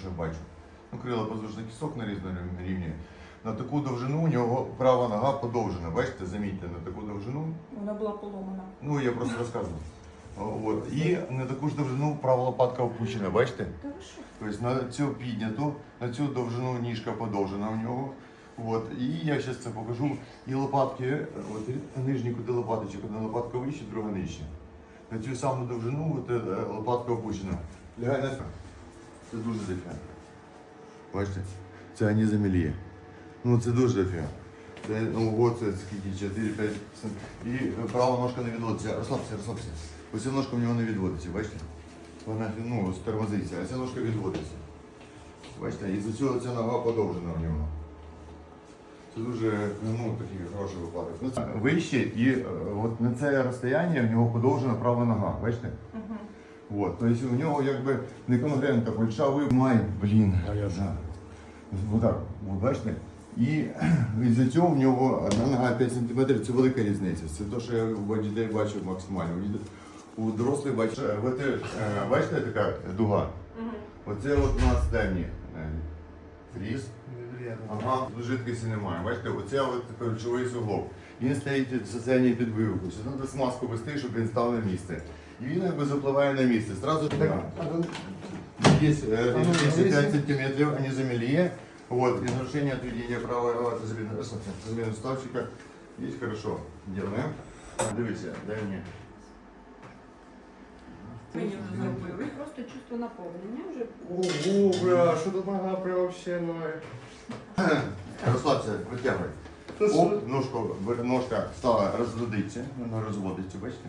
що я бачу. Ну, крила позвоночних кісток на різному рівні. На таку довжину у нього права нога подовжена. Бачите, замітьте, на таку довжину. Вона була поломана. Ну, я просто розказую. О, От. І на таку ж довжину права лопатка опущена, бачите? Тобто на цю підняту, на цю довжину ніжка подовжена в нього. От. І я зараз це покажу. І лопатки, от нижні куди лопаточок, одна лопатка вище, друга нижче. На цю саму довжину от, е, лопатка опущена. Лягай на. Це дуже дофіга. Бачите? Це анізомілія. Ну це дуже дофіга. Це, ну, от це скільки, 4-5 см. І права ножка не відводиться. Розслабся, розслабся. Ось ця ножка в нього не відводиться, бачите? Вона ну, тормозиться, а ця ножка відводиться. Бачите, і за цього ця нога подовжена в нього. Це дуже ну, такий хороший випадок. Ну, вище і е, от на це розстояння в нього подовжена права нога, бачите? От, тобто у нього якби не конгрента, польша має, блін. А я да. Отак, от бачите? І із-за цього в нього одна нога 5 см це велика різниця. Це те, що я у дітей бачив максимально. У дорослих бачите, е, бачите така дуга? Оце от у нас давні фріз. Ага, тут жидкості немає. Бачите, оце от ключовий суглоб. Він стоїть з соціальною підбивкою. Сюди треба смазку вести, щоб він став на місце. І він якби запливає на місце. Зразу так. Є э, А ну, 5 сантиметрів анізомілія. Вот, и нарушение отведения правого заміну ставчика. Есть хорошо. Делаем. Дивіться, дай мені. Мені вже зробили. Просто чувство наповнення вже. Ого, бля, що тут нога прям вообще має. Розслабся, витягуй. Оп, ножку, ножка стала розводитися, вона розводиться, бачите?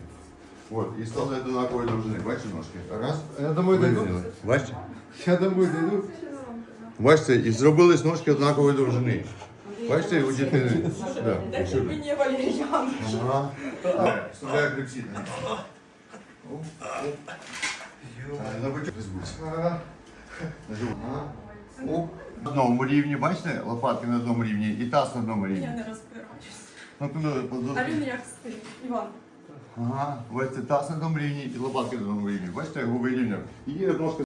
От, і стали однакової довжини, бачите ножки? Раз. Я домой дойду. Вирівняли. Бачите? Я домой дойду. Бачите, і зробились ножки однакової довжини. Бачите, у дітей. Да. Дайте мені валеріан. Ага. Вставляю крепсидно. Оп, оп. На бочок. Ага. На живот. Ага. Оп. На одному рівні, бачите, лопатки на одному рівні і таз на одному рівні. Я не розбираюсь. Ну, туди, позу- А він як стоїть? Іван. Ага, це таз на одному рівні і лопатки на одному рівні. Бачите, я його вирівняв. І ножка